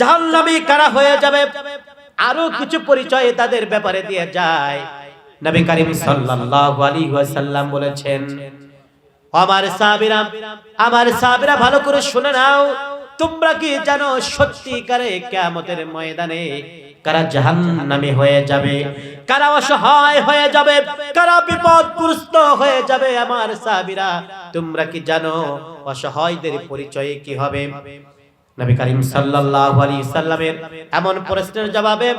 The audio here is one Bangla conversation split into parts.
জাহান্নামী কারা হয়ে যাবে? আরও কিছু পরিচয় তাদের ব্যাপারে দিয়ে যায়। নবী করিম সাল্লাল্লাহু আলাইহি ওয়াসাল্লাম বলেছেন, আমার সাহাবীরা আমার সাহাবীরা ভালো করে শুনে নাও। তোমরা কি জানো সত্যিকারে কিয়ামতের ময়দানে কারা জাহান্নামী হয়ে যাবে? কারা অসহায় হয়ে যাবে? কারা বিপদগ্রস্ত হয়ে যাবে আমার সাহাবীরা? তোমরা কি জানো অসহায়দের পরিচয় কি হবে? নবী করিম সাল্লাল্লাহু আলাইহি সাল্লামের এমন প্রশ্নের জবাবে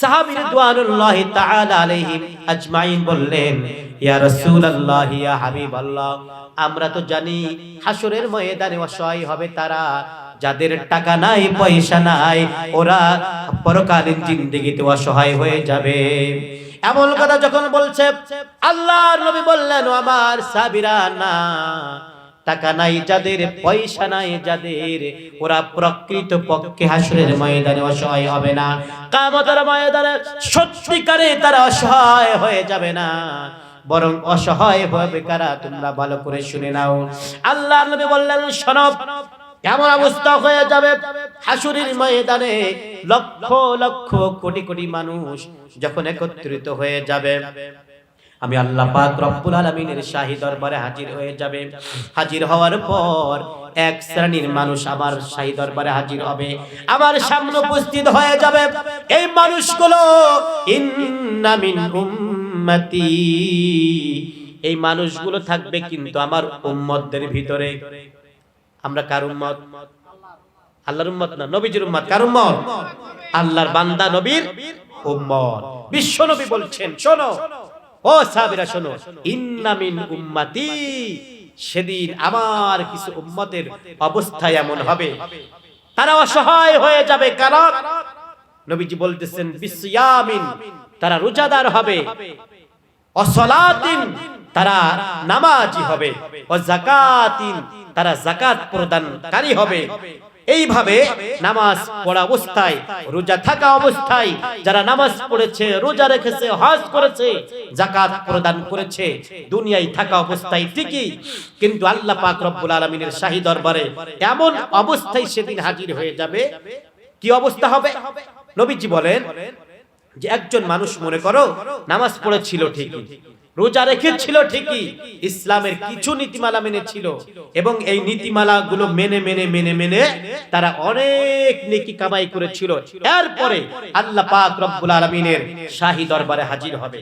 সাহাবী রিদওয়ানুল্লাহি তাআলা আলাইহিম আজমাইন বললেন, ইয়া রাসূলুল্লাহ, ইয়া হাবিবাল্লাহ, আমরা তো জানি হাসরের ময়দানে অসহায় হবে তারা। যাদের টাকা নাই, পয়সা নাই, ওরা পরকালীন জিন্দেগিতে অসহায় হয়ে যাবে। এমন কথা যখন বলছে, আল্লাহর নবী বললেন আমার সাবিরা না টাকা নাই যাদের, পয়সা নাই যাদের, ওরা প্রকৃত পক্ষে হাসরের ময়দানে অসহায় হবে না। কামতের ময়দানে সত্যিকারে তারা অসহায় হয়ে যাবে না। বরং অসহায় হবে কারা, তোমরা ভালো করে শুনে নাও। আল্লাহ নবী বললেন শোনব এমন অবস্থা হয়ে যাবে? হাসুরির ময়দানে লক্ষ লক্ষ কোটি কোটি মানুষ যখন একত্রিত হয়ে যাবে। আমি আল্লাহ পাক রব্বুল আলামিনের শাহী দরবারে হাজির হয়ে যাবে। হাজির হওয়ার পর এক শ্রেণির মানুষ আমার শাহী দরবারে হাজির হবে। আমার সামনে উপস্থিত হয়ে যাবে এই মানুষগুলো, ইন্না মিন উম্মতি। এই মানুষগুলো থাকবে কিন্তু আমার উম্মতদের ভিতরে। আমরা কার উম্মত? আল্লাহর উম্মত না, নবীজির উম্মত। কার উম্মত? আল্লাহর বান্দা নবীর উম্মত। বিশ্ব নবী বলছেন, শোনো ও সাহাবীরা, শোনো। ইন্না মিন উম্মতি, সেদিন আমার কিছু উম্মতের অবস্থা এমন হবে। তারা অসহায় হয়ে যাবে, কারণ নবীজি বলতেছেন, বিসিয়ামিন, তারা রোজাদার হবে। অসলাতিন, তারা নামাজি হবে। ও জাকাতিন, তারা জাকাত প্রদানকারী হবে। এইভাবে নামাজ পড়া অবস্থায়, রোজা থাকা অবস্থায়, যারা নামাজ পড়েছে, রোজা রেখেছে, হজ করেছে জাকাত প্রদান করেছে, দুনিয়ায় থাকা অবস্থায় ঠিকই, কিন্তু আল্লাহ পাক রব্বুল আলামিনের শাহী দরবারে এমন অবস্থায় সেদিন হাজির হয়ে যাবে। কি অবস্থা হবে? নবীজি বলেন যে, একজন মানুষ মনে করো, নামাজ পড়েছিল ঠিকই রোজা রেখেছিল ঠিকই, ইসলামের কিছু নীতিমালা মেনে ছিল এবং এই নীতিমালা গুলো মেনে মেনে মেনে মেনে তারা অনেক নেকি কামাই করেছিল। এরপরে আল্লাহ পাক রব্বুল আলামিনের শাহী দরবারে হাজির হবে।